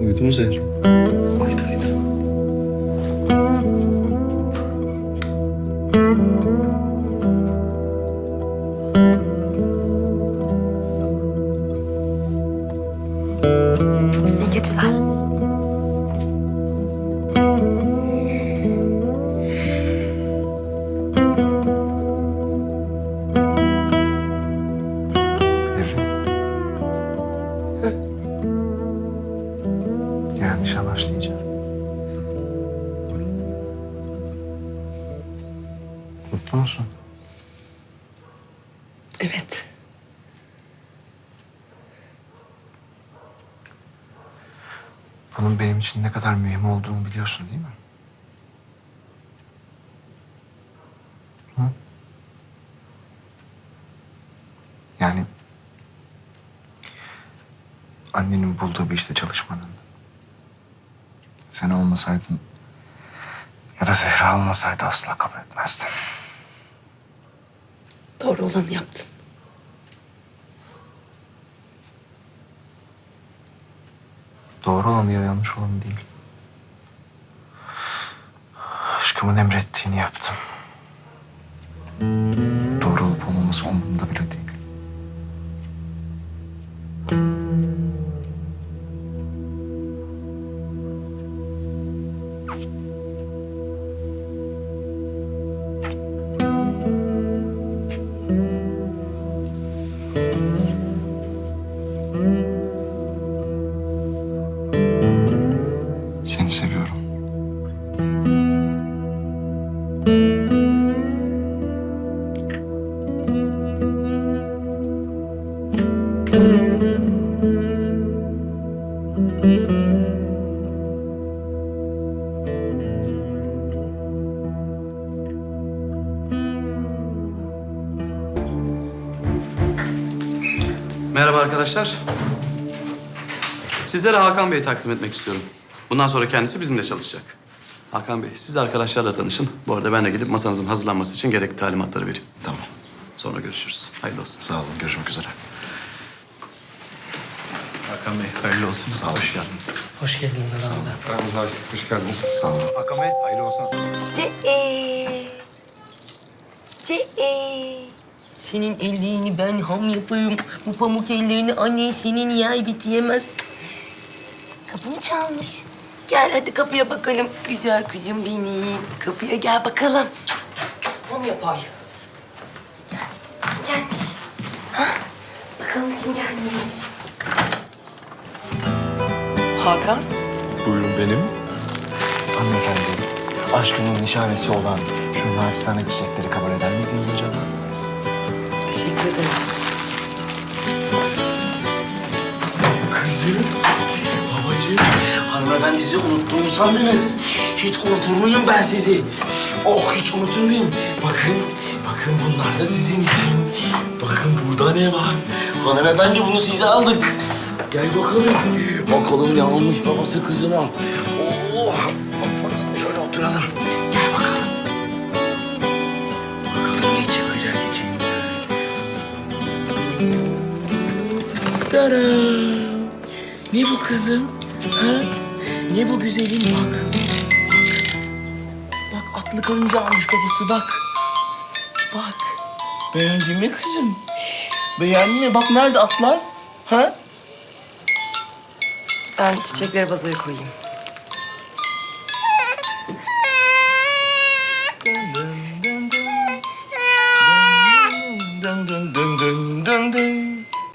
Uyudun mu Mutlu musun? Evet. Bunun benim için ne kadar mühim olduğunu biliyorsun değil mi? Hı? Yani annenin bulduğu bir işte çalışmanın. Sen olmasaydın ya da Zehra olmasaydı asla kabul etmezdim. Doğru olanı yaptın. Doğru olanı ya yanlış olanı değil. Aşkımın emrettiğini yaptım. mm. Merhaba arkadaşlar. Sizlere Hakan Bey'i takdim etmek istiyorum. Bundan sonra kendisi bizimle çalışacak. Hakan Bey, siz arkadaşlarla tanışın. Bu arada ben de gidip masanızın hazırlanması için gerekli talimatları vereyim. Tamam. Sonra görüşürüz. Hayırlı olsun. Sağ olun. Görüşmek üzere. Hakan Bey, hayırlı olsun. Sağ olun. Hoş geldiniz. Hoş geldiniz aramıza. Aramıza hoş geldiniz. Sağ olun. Hakan Bey, hayırlı olsun. Çiçeği. Çiçeği. Senin ellerini ben ham yapayım. Bu pamuk ellerini anne senin yer bitiyemez. Kapımı çalmış. Gel hadi kapıya bakalım. Güzel kızım benim. Kapıya gel bakalım. Ham yapay. Gel. Kim gelmiş? Ha? Bakalım kim gelmiş? Hakan. Buyurun benim. Hanımefendi, aşkının nişanesi olan şu naçizane çiçekleri kabul eder miydiniz acaba? Teşekkür ederim. Kızım, babacığım, hanımefendi sizi unuttuğumu sandınız. Hiç unutur muyum ben sizi? Oh, hiç unutur muyum? Bakın, bakın bunlar da sizin için. Bakın burada ne var? Hanımefendi bunu size aldık. Gel bakalım. Bakalım ne almış babası kızına. Oh, bak bakalım şöyle oturalım. Gel. Bakalım Tara! Ne bu kızım? Ha? Ne bu güzelim bak. Bak. Bak atlı karınca almış babası bak. Bak. Beğendin mi kızım? Beğendin mi? Bak nerede atlar? Ha? Ben çiçekleri vazoya koyayım.